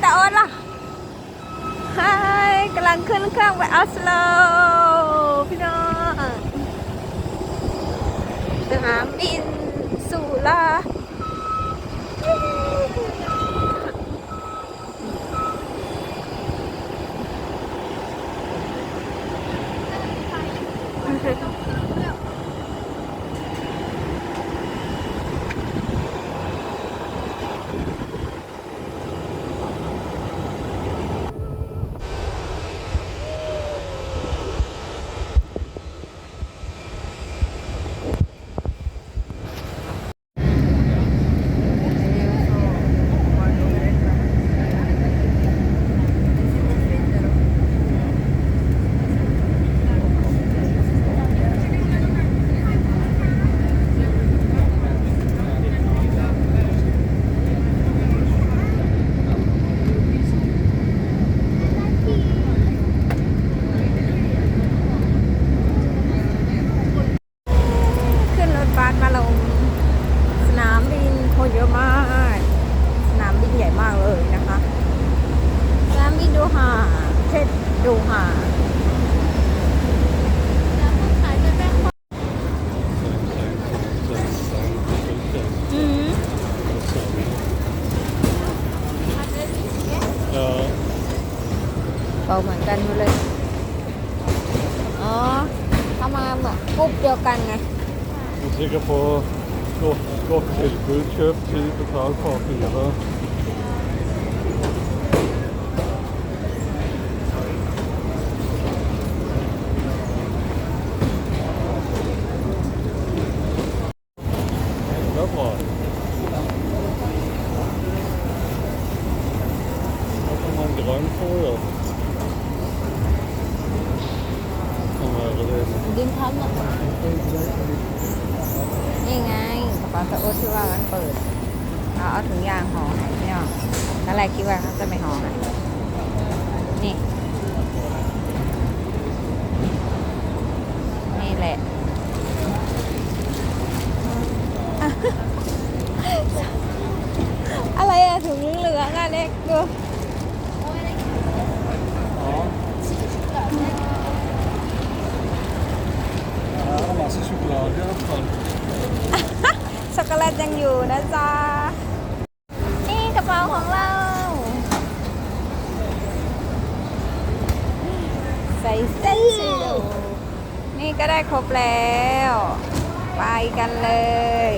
แต่ออนล่ะฮายกำลังขึ้นเครื่องไปออสโลพี่น้องสนามบินสุราเเป่าเหมือนกันหมดเลย อ๋อเข้ามาเหมือนกรุ๊ปเดียวกันไง du trykker på godt, godt tilbud, kjøp 10, betal for 4. Det er bra. ดึงทันอะนี่ไงกระเป๋าสะอุดที่ว่ามันเปิด เอาเอาถุงยางห่อให้พี่น้องตอะไรคิดว่าเขาจะไม่ห่อให้นี่นี่แหละ อะไรอะถุงเหลืองๆอะเด็กดู Ja, det er masse sjokolade i hvert fall. ช็อกโกแลตยังอยู่นะจ๊ะ นี่กระเป๋าของเรา ใส่เสื้อนี่ก็ได้ครบแล้ว ไปกันเลย